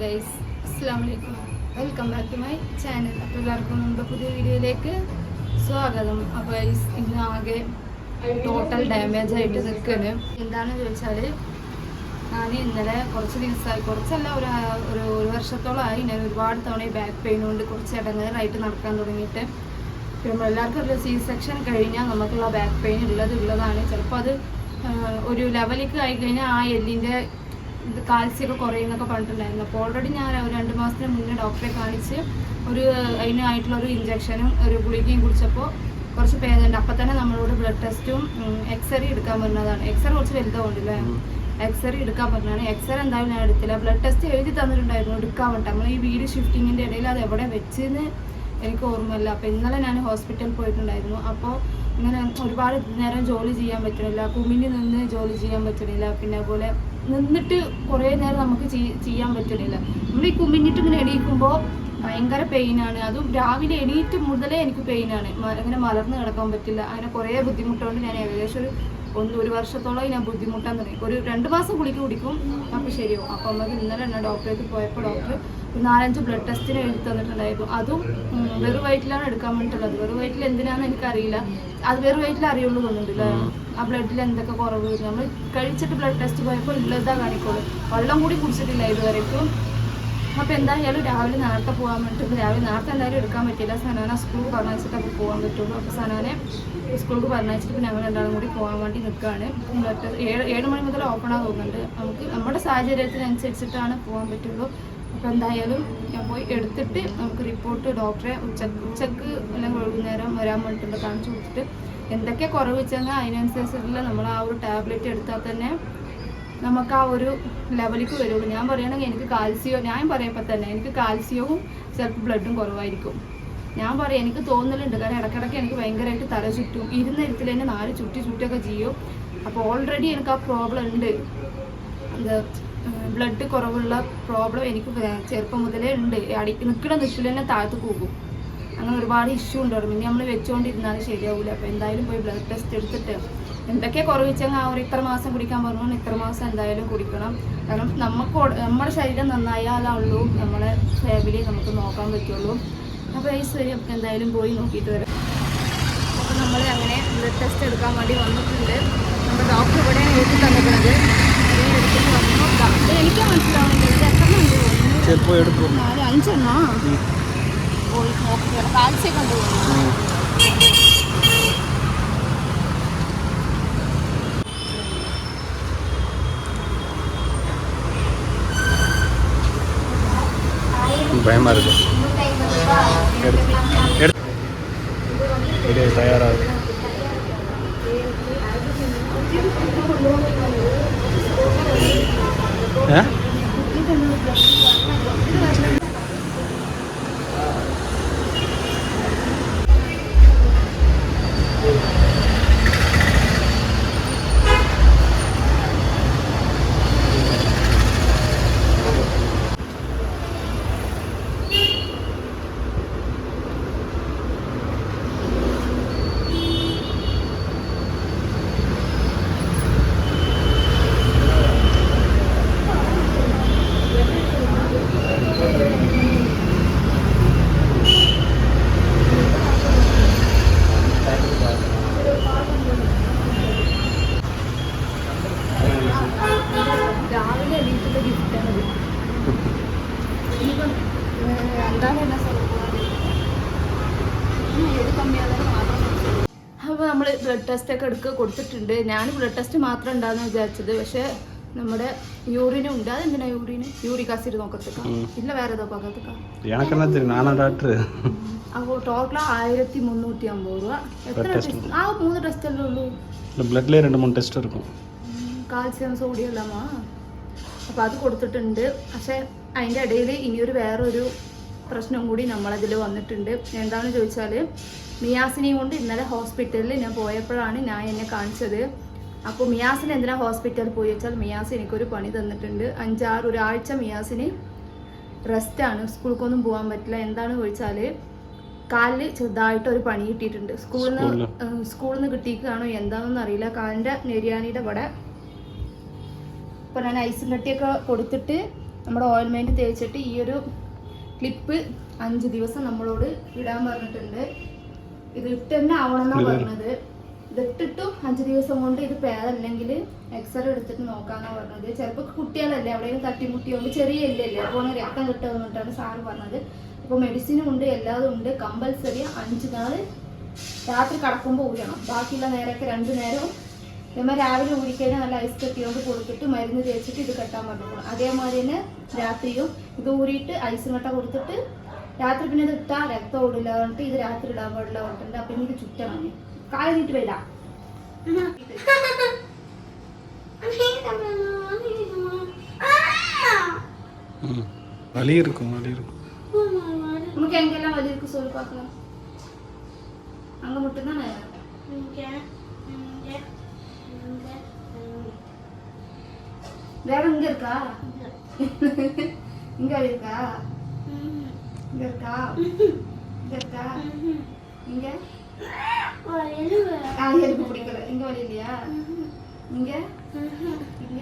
Guys അസ്സാം വലൈക്കും welcome back to my channel അപ്പോൾ എല്ലാവർക്കും നമ്മുടെ പുതിയ വീഡിയോയിലേക്ക് സ്വാഗതം. അപ്പോൾ ഗൈസ് ഇന്ന് ആകെ ടോട്ടൽ ഡാമേജ് ആയിട്ട് നിൽക്കുകയാണ്. എന്താണെന്ന് ചോദിച്ചാൽ ഞാൻ ഇന്നലെ കുറച്ച് ദിവസമായി കുറച്ചല്ല ഒരു ഒരു ഒരു വർഷത്തോളമായി ഞാൻ ഒരുപാട് തവണ ബാക്ക് പെയിൻ കൊണ്ട് കുറച്ച് ഇടങ്ങേറായിട്ട് നടക്കാൻ തുടങ്ങിയിട്ട്. പിന്നെ എല്ലാവർക്കും അറിയാം സി സെക്ഷൻ കഴിഞ്ഞാൽ നമുക്കുള്ള ബാക്ക് പെയിൻ ഉള്ളത് ഉള്ളതാണ് ചിലപ്പോൾ അത് ഒരു ലെവലിലേക്ക് ആയിക്കഴിഞ്ഞാൽ ആ എല്ലിന്റെ ഇത് കാൽസ്യമൊക്കെ കുറയുന്നൊക്കെ പറഞ്ഞിട്ടുണ്ടായിരുന്നു. അപ്പോൾ ഓൾറെഡി ഞാൻ ഒരു രണ്ട് മാസത്തിന് മുന്നേ ഡോക്ടറെ കാണിച്ച് ഒരു അതിനായിട്ടുള്ള ഒരു ഇഞ്ചക്ഷനും ഒരു ഗുളികയും കുടിച്ചപ്പോൾ കുറച്ച് പേരുണ്ട് അപ്പം തന്നെ നമ്മളോട് ബ്ലഡ് ടെസ്റ്റും എക്സ്റേ എടുക്കാൻ പറഞ്ഞതാണ്. എക്സ്റേ കുറച്ച് വലുതാവുണ്ടല്ലേ എക്സ്റേ എടുക്കാൻ പറഞ്ഞാണ് എക്സ്റേ എന്തായാലും ഞാൻ എടുത്തില്ല. ബ്ലഡ് ടെസ്റ്റ് എഴുതി തന്നിട്ടുണ്ടായിരുന്നു. എടുക്കാൻ വേണ്ടി നമ്മൾ ഈ വീട് ഷിഫ്റ്റിങ്ങിന്റെ ഇടയിൽ അത് എവിടെ വെച്ചെന്ന് എനിക്ക് ഓർമ്മയില്ല. അപ്പോൾ ഇന്നലെ ഞാൻ ഹോസ്പിറ്റലിൽ പോയിട്ടുണ്ടായിരുന്നു. അപ്പോൾ ഇങ്ങനെ ഒരുപാട് നേരം ജോലി ചെയ്യാൻ പറ്റണില്ല കുമിഞ്ഞ് നിന്ന് ജോലി ചെയ്യാൻ പറ്റണില്ല പിന്നെ അതുപോലെ നിന്നിട്ട് കുറേ നേരം നമുക്ക് ചെയ്യാൻ പറ്റണില്ല. നമ്മൾ ഈ കുമിഞ്ഞിട്ട് ഇങ്ങനെ എണീക്കുമ്പോൾ ഭയങ്കര പെയിനാണ് അതും രാവിലെ എണീറ്റ് മുതലേ എനിക്ക് പെയിനാണ് അങ്ങനെ മലർന്ന് കിടക്കാൻ പറ്റില്ല. അങ്ങനെ കുറേ ബുദ്ധിമുട്ടുകൊണ്ട് ഞാൻ ഏകദേശം ഒരു ഒന്ന് ഒരു വർഷത്തോളം ഞാൻ ബുദ്ധിമുട്ടാൻ തുടങ്ങി ഒരു രണ്ട് മാസം ഗുളിക കുടിക്കും. അപ്പോൾ ശരിയാവും അപ്പോൾ അമ്മയ്ക്ക് ഇന്നലെ തന്നെ ഡോക്ടറേക്ക് പോയപ്പോൾ ഡോക്ടർ നാലഞ്ച് ബ്ലഡ് ടെസ്റ്റിന് എഴുതി തന്നിട്ടുണ്ടായിരുന്നു. അതും വെറു വയറ്റിലാണ് എടുക്കാൻ വേണ്ടിയിട്ടുള്ളത് വെറു വയറ്റിൽ എന്തിനാണെന്ന് എനിക്കറിയില്ല. അത് വെറു വയറ്റിൽ അറിയുള്ളൂ തോന്നുന്നുണ്ടല്ലേ? ആ. ബ്ലഡിൽ എന്തൊക്കെ കുറവ് നമ്മൾ കഴിച്ചിട്ട് ബ്ലഡ് ടെസ്റ്റ് പോയപ്പോൾ ഇല്ലതാ കാണിക്കോളൂ വെള്ളം കൂടി കുടിച്ചിട്ടില്ല ഇതുവരെയ്ക്കും അപ്പോൾ എന്തായാലും രാവിലെ നേരത്തെ പോകാൻ പറ്റുള്ളൂ രാവിലെ നേരത്തെ എന്തായാലും എടുക്കാൻ പറ്റില്ല. സനാന സ്കൂൾ പറഞ്ഞയച്ചിട്ട് അപ്പോൾ പോകാൻ പറ്റുള്ളൂ. അപ്പോൾ സനാനെ സ്കൂളിൽ പറഞ്ഞയച്ചിട്ട് പിന്നെ ഞങ്ങൾ രണ്ടാളും കൂടി പോകാൻ വേണ്ടി നിൽക്കുകയാണ്. ഏഴ് ഏഴ് മണി മുതൽ ഓപ്പൺ ആകുന്നുണ്ട് നമുക്ക് നമ്മുടെ സാഹചര്യത്തിനനുസരിച്ചിട്ടാണ് പോകാൻ പറ്റുള്ളൂ. അപ്പോൾ എന്തായാലും ഞാൻ പോയി എടുത്തിട്ട് നമുക്ക് റിപ്പോർട്ട് ഡോക്ടറെ ഉച്ചയ്ക്ക് ഉച്ചയ്ക്ക് അല്ലെങ്കിൽ വൈകുന്നേരം വരാൻ വേണ്ടിയിട്ടുണ്ട് കാണിച്ചു കൊടുത്തിട്ട്. എന്തൊക്കെ കുറവ് വെച്ചാൽ അതിനനുസരിച്ചിട്ടുള്ള നമ്മൾ ആ ഒരു ടാബ്ലറ്റ് എടുത്താൽ തന്നെ നമുക്ക് ആ ഒരു ലെവലിലേക്ക് വരുള്ളൂ ഞാൻ പറയുകയാണെങ്കിൽ എനിക്ക് കാൽസ്യം ഞാൻ പറയുമ്പോൾ തന്നെ എനിക്ക് കാൽസ്യവും ചിലപ്പോൾ ബ്ലഡും കുറവായിരിക്കും. ഞാൻ പറയാം എനിക്ക് തോന്നലുണ്ട്. കാരണം ഇടയ്ക്കിടയ്ക്ക് എനിക്ക് ഭയങ്കരമായിട്ട് തല ചുറ്റും ഇരുന്ന ഇരുത്തിൽ തന്നെ നാല് ചുറ്റി ചുറ്റൊക്കെ ചെയ്യും. അപ്പോൾ ഓൾറെഡി എനിക്ക് ആ പ്രോബ്ലം ഉണ്ട്. ബ്ലഡ് കുറവുള്ള പ്രോബ്ലം എനിക്ക് ചെറുപ്പം മുതലേ ഉണ്ട്. അടി നിൽക്കണ നിൽപ്പിൽ തന്നെ താഴത്ത് പോകും അങ്ങനെ ഒരുപാട് ഇഷ്യൂ ഉണ്ടായിരുന്നു ഇനി നമ്മൾ വെച്ചുകൊണ്ടിരുന്നാൽ ശരിയാവില്ല അപ്പോൾ എന്തായാലും പോയി ബ്ലഡ് ടെസ്റ്റ് എടുത്തിട്ട് എന്തൊക്കെ കുറവിച്ചെങ്കിൽ ആ ഒരു ഇത്ര മാസം കുടിക്കാൻ പറഞ്ഞു ഇത്ര മാസം എന്തായാലും കുടിക്കണം. കാരണം നമുക്ക് നമ്മുടെ ശരീരം നന്നായാലുള്ളൂ നമ്മളെ ഫാമിലി നമുക്ക് നോക്കാൻ പറ്റുള്ളൂ. അപ്പോൾ ഈ സ്വരി നമുക്ക് എന്തായാലും പോയി നോക്കിയിട്ട് വരാം. അപ്പോൾ നമ്മൾ അങ്ങനെ ബ്ലഡ് ടെസ്റ്റ് എടുക്കാൻ വേണ്ടി വന്നിട്ടുണ്ട്. നമ്മുടെ ഡോക്ടർ ഇവിടെ എഴുതി തന്നിട്ടുണ്ട്. എടുത്തിട്ട് വന്നു ഇത് എനിക്ക് മനസ്സിലാവുന്നില്ല. എത്ര ഉണ്ട് അഞ്ചെണ്ണോ? പോയി നോക്കി കാൽസ്യം ഉണ്ട് பயமாக இருக்குது எடுத்து தயாராகுது കമ്മിയാണെന്ന് മാത്രം അപ്പോൾ നമ്മൾ ബ്ലഡ് ടെസ്റ്റ് ഒക്കെ എടുക്കുക കൊടുത്തിട്ടുണ്ട്. ഞാൻ ബ്ലഡ് ടെസ്റ്റ് മാത്രം ഉണ്ടാകുന്ന വിചാരിച്ചത്. പക്ഷേ നമ്മുടെ യൂറിനും ഉണ്ട്. അതെന്തിനാ യൂറിന് യൂറിക് ആസിഡ് നോക്കത്തേക്കാം. ഇല്ല വേറെ ഏതോ ഭാഗത്തേക്കാം അപ്പോൾ ടോട്ടൽ ആയിരത്തി മുന്നൂറ്റി അമ്പത് രൂപ. എത്ര ടെസ്റ്റ് ആ മൂന്ന് ടെസ്റ്റ് അല്ലേ ഉള്ളൂ. ബ്ലഡിലെ രണ്ട് മൂന്ന് ടെസ്റ്റ് എടുക്കും. കാൽസ്യം സോഡിയം എല്ലാമാ അപ്പോൾ അത് കൊടുത്തിട്ടുണ്ട്. പക്ഷേ അതിന്റെ ഇടയിൽ ഇനിയൊരു വേറൊരു പ്രശ്നം കൂടി നമ്മളതിൽ വന്നിട്ടുണ്ട്. എന്താണെന്ന് ചോദിച്ചാൽ മിയാസിനെയും കൊണ്ട് ഇന്നലെ ഹോസ്പിറ്റലിൽ ഞാൻ പോയപ്പോഴാണ് ഞാൻ എന്നെ കാണിച്ചത്. അപ്പോൾ മിയാസിന് എന്തിനാ ഹോസ്പിറ്റലിൽ പോയി വെച്ചാൽ മിയാസ് എനിക്കൊരു പണി തന്നിട്ടുണ്ട്. അഞ്ചാറ് ഒരാഴ്ച മിയാസിന് റെസ്റ്റാണ് സ്കൂൾക്കൊന്നും പോകാൻ പറ്റില്ല. എന്താണെന്ന് ചോദിച്ചാൽ കാലിൽ ചെറുതായിട്ട് ഒരു പണി കിട്ടിയിട്ടുണ്ട്. സ്കൂളിൽ നിന്ന് സ്കൂളിൽ നിന്ന് കിട്ടിയിട്ടാണോ എന്താണെന്ന് അറിയില്ല. കാലിന്റെ നെരിയാനിയുടെ ഇവിടെ ഇപ്പോൾ ഞാൻ ഐസും കട്ടിയൊക്കെ കൊടുത്തിട്ട് നമ്മുടെ ഓയിൽമെന്റ് തേച്ചിട്ട് ഈ ഒരു ക്ലിപ്പ് അഞ്ച് ദിവസം നമ്മളോട് ഇടാൻ പറഞ്ഞിട്ടുണ്ട്. ഇത് ഇട്ട് തന്നെ ആവണമെന്നാണ് പറഞ്ഞത്. ഇതിട്ടിട്ടും അഞ്ച് ദിവസം കൊണ്ട് ഇത് പേരല്ലെങ്കിൽ എക്സ്റേ എടുത്തിട്ട് നോക്കാന്നാ പറഞ്ഞത്. ചിലപ്പോൾ കുട്ടികളല്ലേ എവിടെയെങ്കിലും തട്ടിമുട്ടിയോണ്ട് ചെറിയ ഇല്ലല്ലേ അപ്പോൾ രക്തം കിട്ടുമെന്നിട്ടാണ് സാറ് പറഞ്ഞത്. അപ്പോൾ മെഡിസിനും ഉണ്ട് എല്ലാതും ഉണ്ട്. കമ്പൽസറി അഞ്ച് നാൾ രാത്രി കടക്കുമ്പോൾ ഊരണം ബാക്കിയുള്ള നേരമൊക്കെ രണ്ട് നേരവും. നമ്മൾ രാവിലെ ഊരിക്കഴിഞ്ഞാൽ നല്ല ഐസ് കെട്ടിയോണ്ട് കൊടുത്തിട്ട് മരുന്ന് തേച്ചിട്ട് ഇത് കെട്ടാൻ പറ്റുള്ളൂ അതേമാതിരി തന്നെ രാത്രിയും ഇത് ഊരിയിട്ട് ഐസ് കട്ട കൊടുത്തിട്ട് రాత్రి పిన్నది ఉట్టా రక్తోడులో అంటే ఇది రాత్రి డబ్బడిలో ఉంటుంది అప్పుడు నీకు చుట్టామని కాలు తిట్టు వెళ్ళా வலி இருக்கும் வலி இருக்கும் உங்களுக்கு எங்கெல்லாம் வலி இருக்கு சொல்லு பார்க்கலாம் அங்கே மட்டும்தானே வேற இங்கே இருக்கா இங்கே வலி இருக்கா இருக்கா இங்க இருக்கா இங்க ஆ எதுக்கு பிடிக்கல இங்க வலி இல்லையா இங்க ഇല്ല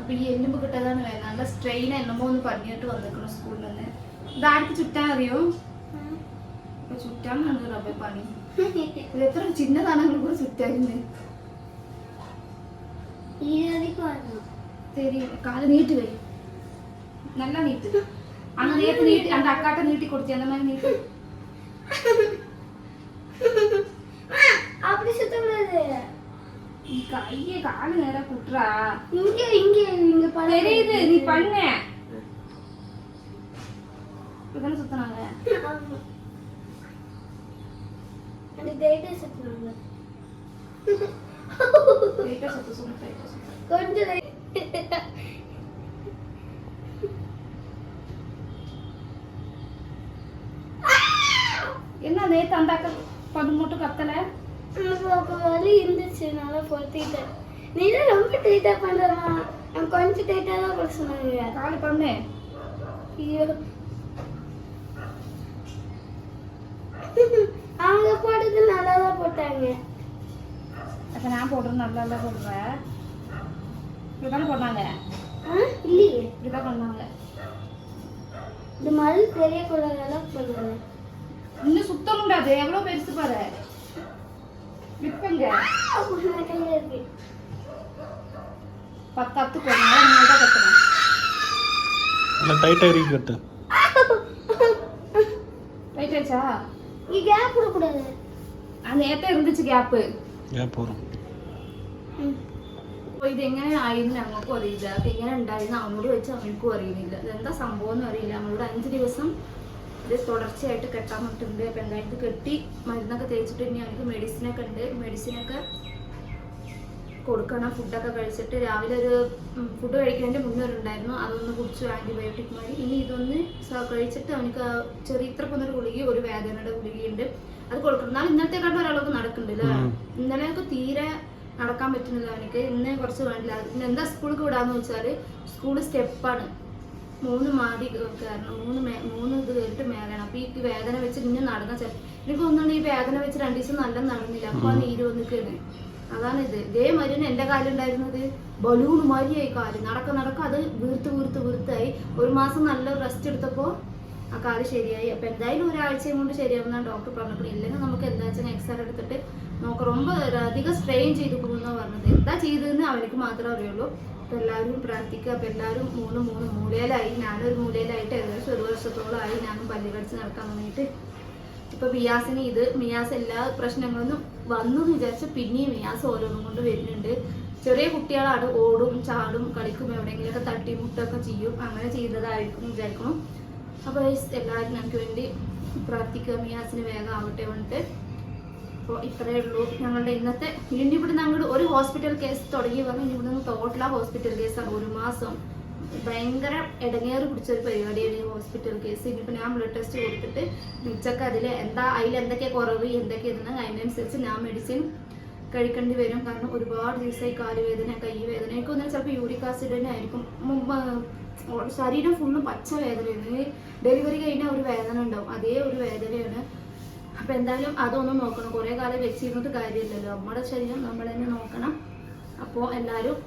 അപ്പൊ ഈ എല്ലുമ്പ് കിട്ടാതാണ് വേണം നല്ല സ്ട്രെയിൻ എന്നമോ ഒന്ന് പറഞ്ഞിട്ട് വന്നിക്കണം സ്കൂളിൽ നിന്ന് ഇതാർക്ക് ചുറ്റാൻ അറിയോ ഇപ്പൊ ചുറ്റാൻ കണ്ടു അപ്പൊ പണി ഇത് എത്ര ചിന്നതാണെങ്കിൽ കൂടെ ചുറ്റായിരുന്നു ശരി കാല് നീട്ടി വരും നല്ല നീട്ട് அந்த நேத்து நீட்டி அந்த அக்காட்ட நீட்டி கொடுத்தி அந்த மாதிரி நீட்டி. அப்படி சுத்த சுத்தக்கூடாது கையை காலு நேரா குட்டுறா. இங்க இங்க இங்க தெரியுது நீ பண்ண. இப்பதானே சுத்தினாங்க? கொஞ்சம் நேத்து அந்த அக்கா பது மட்டும் கத்தல எனக்கு வலி இருந்துச்சு நல்லா பொறுத்திட்டேன் நீ தான் ரொம்ப டைட்டா பண்றமா நான் கொஞ்சம் டைட்டா தான் பண்ண சொன்னாங்க. காலு பண்ணு. ஐயோ. அவங்க போட்டது நல்லா தான் போட்டாங்க. அப்ப நான் போடுறது நல்லா இல்ல சொல்றேன் இப்பதானே பண்ணாங்க ஆ இல்லையே. இப்படிதான் பண்ணாங்க. இந்த மாதிரி பெரிய குழந்தைலாம் பண்ணுவாங்க. இன்னும் சுத்த முடியாது எவ்வளவு பெருசு பாரு விற்பங்க கையில இருக்கு பத்து அத்து போடுங்க நீங்கள் தான் கட்டணும் நல்லா டைட்டாக இறுக்கி கட்டு ரைட் ஆச்சா இங்க கேப் விடக்கூடாது அந்த നേരത്തെ இருந்துச்சு ഗ്യാപ്പ് ഗ്യാപ്പ് വരും അപ്പോൾ ഇതെങ്ങനെ ആയിരുന്നു ഞങ്ങൾക്കും അറിയില്ല അത് എങ്ങനെ ഉണ്ടായിരുന്നു അവനോട് വെച്ച് അവനക്കും അറിയുന്നില്ല ഇതെന്താ സംഭവം എന്ന് അറിയില്ല നമ്മളോട് അഞ്ച് ദിവസം ഇത് തുടർച്ചയായിട്ട് കെട്ടാൻ പറ്റുന്നുണ്ട് അപ്പം എന്തായാലും ഇത് കെട്ടി മരുന്നൊക്കെ തേച്ചിട്ട് ഇനി മെഡിസിൻ മെഡിസിനൊക്കെ ഉണ്ട്. മെഡിസിനൊക്കെ കൊടുക്കണം. ഫുഡൊക്കെ കഴിച്ചിട്ട് രാവിലെ ഒരു ഫുഡ് കഴിക്കുന്നതിന്റെ മുന്നേ ഒരു ഉണ്ടായിരുന്നു. അതൊന്ന് കുടിച്ചു ആന്റിബയോട്ടിക് മതി ഇനി ഇതൊന്ന് കഴിച്ചിട്ട് അവനക്ക് ചെറിയ ഇത്ര പോകുന്നൊരു ഗുളിക ഒരു വേദനയുടെ ഗുളികയുണ്ട്. അത് കൊടുക്കണം. എന്നാൽ ഇന്നത്തെ കണ്ട ഒരാളൊക്കെ നടക്കുന്നുണ്ട്. ഇന്നലെയൊക്കെ തീരെ നടക്കാൻ പറ്റുന്നില്ല അവനക്ക്. ഇന്ന് കുറച്ച് വേണ്ടില്ല. എന്താ സ്കൂളിൽ വിടാന്ന് വെച്ചാൽ സ്കൂൾ സ്റ്റെപ്പാണ് മൂന്ന് മാടി കയറണം മൂന്ന് മേ മൂന്ന് ഇത് കയറിയിട്ട് മേലാണ് അപ്പൊ ഈ വേദന വെച്ച് ഇന്നെ നടന്ന ചെ- എനിക്ക് തോന്നുന്നുണ്ട് ഈ വേദന വെച്ച് രണ്ടു ദിവസം നല്ല നടന്നില്ല അപ്പൊ ആ നീര് വന്നിക്കാണ് അതാണ് ഇത് ഇതേ മരുന്ന് എന്റെ കാലം ഉണ്ടായിരുന്നത് ബലൂൺ മാതിരിയായി കാല് നടക്ക നടക്ക അത് വീർത്ത് വീർത്ത് വീർത്തായി ഒരു മാസം നല്ല റെസ്റ്റ് എടുത്തപ്പോ ആ കാല് ശരിയായി അപ്പൊ എന്തായാലും ഒരാഴ്ചയും കൊണ്ട് ശരിയാവുന്ന ഡോക്ടർ പറഞ്ഞപ്പോൾ ഇല്ലെങ്കിൽ നമുക്ക് എന്താ വെച്ചാൽ എക്സ്റേ എടുത്തിട്ട് നോക്കാം ரொம்ப അധികം സ്ട്രെയിൻ ചെയ്ത് പോകുന്ന പറഞ്ഞത് എന്താ ചെയ്തതെന്ന് അവർക്ക് മാത്രമേ അറിയുള്ളൂ അപ്പൊ എല്ലാവരും പ്രാർത്ഥിക്കുക. അപ്പൊ എല്ലാവരും മൂന്ന് മൂന്ന് മൂലയിലായി. ഞാനൊരു മൂലയിലായിട്ട് ഏകദേശം ഒരു വർഷത്തോളമായി ഞാനും പല്ലി കടിച്ച് നടക്കാൻ വേണ്ടിയിട്ട് ഇപ്പൊ മിയാസിന് ഇത് മിയാസ് എല്ലാ പ്രശ്നങ്ങളൊന്നും വന്നു വിചാരിച്ച് പിന്നെയും മിയാസ് ഓരോന്നും കൊണ്ട് വരുന്നുണ്ട്. ചെറിയ കുട്ടികളാണ്. ഓടും ചാടും കളിക്കും എവിടെയെങ്കിലുമൊക്കെ തട്ടി മുട്ടൊക്കെ ചെയ്യും. അങ്ങനെ ചെയ്തതായിരിക്കും വിചാരിക്കണം അപ്പോൾ എല്ലാവരും ഞങ്ങൾക്ക് വേണ്ടി പ്രാർത്ഥിക്കുക. മിയാസിന് വേഗം ആവട്ടെ വേണ്ടിട്ട് അപ്പോൾ ഇത്രയേ ഉള്ളൂ. ഞങ്ങളുടെ ഇന്നത്തെ ഇനി ഇവിടെ അങ്ങോട്ട് ഒരു ഹോസ്പിറ്റൽ കേസ് തുടങ്ങി പറഞ്ഞാൽ ഇനി ഇവിടുന്ന് ടോട്ടൽ ആ ഹോസ്പിറ്റൽ കേസാണ് ഒരു മാസം ഭയങ്കര ഇടങ്ങേറ് പിടിച്ചൊരു പരിപാടിയാണ് ഈ ഹോസ്പിറ്റൽ കേസ് ഇനിയിപ്പോൾ ഞാൻ ബ്ലഡ് ടെസ്റ്റ് കൊടുത്തിട്ട് ഉച്ചയ്ക്ക് അതിൽ എന്താ അതിൽ എന്തൊക്കെ കുറവ് എന്തൊക്കെ ഇരുന്ന് അതിനനുസരിച്ച് ഞാൻ മെഡിസിൻ കഴിക്കേണ്ടി വരും. കാരണം ഒരുപാട് ദിവസമായി കാലുവേദന കൈവേദന എനിക്ക് തോന്നുന്നത് ചിലപ്പോൾ യൂറിക് ആസിഡ് തന്നെ ആയിരിക്കും. ശരീരം ഫുള്ളും പച്ച വേദനയാണ് ഡെലിവറി കഴിഞ്ഞാൽ ഒരു വേദന ഉണ്ടാവും. അതേ ഒരു വേദനയാണ്. അപ്പൊ എന്തായാലും അതൊന്നും നോക്കണം. കുറെ കാലം വെച്ചിരുന്നത് കാര്യമില്ലല്ലോ. നമ്മുടെ ശരീരം നമ്മൾ തന്നെ നോക്കണം. അപ്പോ എല്ലാരും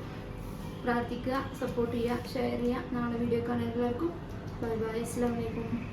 പ്രാർത്ഥിക്കുക സപ്പോർട്ട് ചെയ്യുക ഷെയർ ചെയ്യുക. നാളെ വീഡിയോ കാണാൻ എല്ലാവർക്കും ബൈ ബൈ അസ്സാം വലൈക്കും